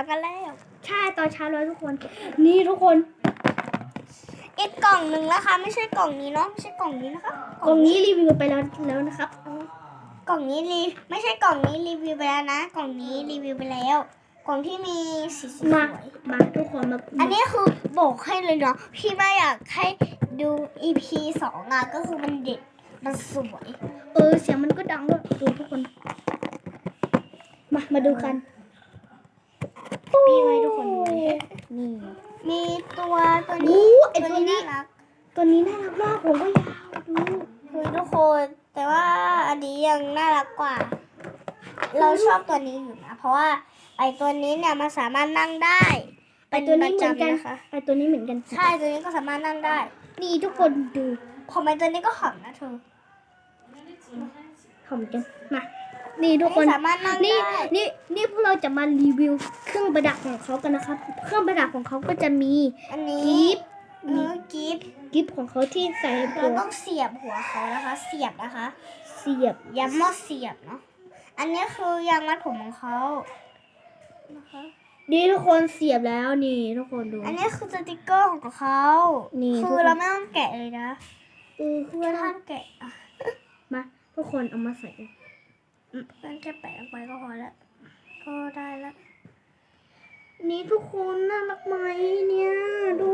ามกันแล้ว ใช่ตอนเช้าแล้วทุกคน นี่ทุกคน อีกกล่องหนึ่งนะคะ ไม่ใช่กล่องนี้เนาะไม่ใช่กล่องนี้นะคะกล่องนี้รีวิวไปแล้วแล้วนะครับ กล่องนี้รีไม่ใช่กล่องนี้รีวิวไปแล้วนะ กล่องนี้รีวิวไปแล้ว กล่องที่มีสีสมาวยมาทุกคนมาอันนี้คือบอกให้เลยเนาะพี่ไม่อยากให้ดู EP สองอะก็คือมันเด็ดมันสวย เออเสียงมันก็ดังด้วยดูทุกคน มา มาดูกัน มีไว้ทุกคนดูเลยนี่มีตัวตัวโอ้นี้ไอตัวนี้น่ารักตัวนี้น่ารักมากผมก็อยากดูคือทุกคน แต่ว่าอันนี้ยังน่ารักกว่า เราชอบตัวนี้อยู่นะเพราะว่าไอตัวนี้เนี่ยมันสามารถนั่งได้ไอตัวนี้เหมือนกันป็ประจำะคะไอตัวนี้เหมือนกันใช่ตัวนี้ก็สามารถนั่งได้ นี่ทุกคนดูผมไอตัวนี้ก็หอมนะเธอหอมกันมา นี่ทุกคนสามารถนั่งนี่ได้นี่นี่พวกเราจะมารีวิวเครื่องประดับของเขากันนะครับ เครื่องประดับของเขาก็จะมีอันนี้กิฟต์เออกิฟต์กิฟต์ของเขาที่ใส่หัเราวต้องเสียบหัวเขานะคะ เสียบนะคะเสียบย้ำว่าเสียบเนาะอันนี้คือยางมัดผมของเขานะคะ นี่ทุกคนเสียบแล้วนี่ทุกคนดู อันนี้คือสติกเกอร์ของเขานี่คือเราไม่ต้องแกะเลยนะเออคือเพื่อว่าห้ามแกะอะมาทุกคนเอามาใส่กัน นั่นแค่แปะลงไปก็พอแล้วก็ได้แล้วนี่ทุกคนน่ารักไหมเนี่ย ดู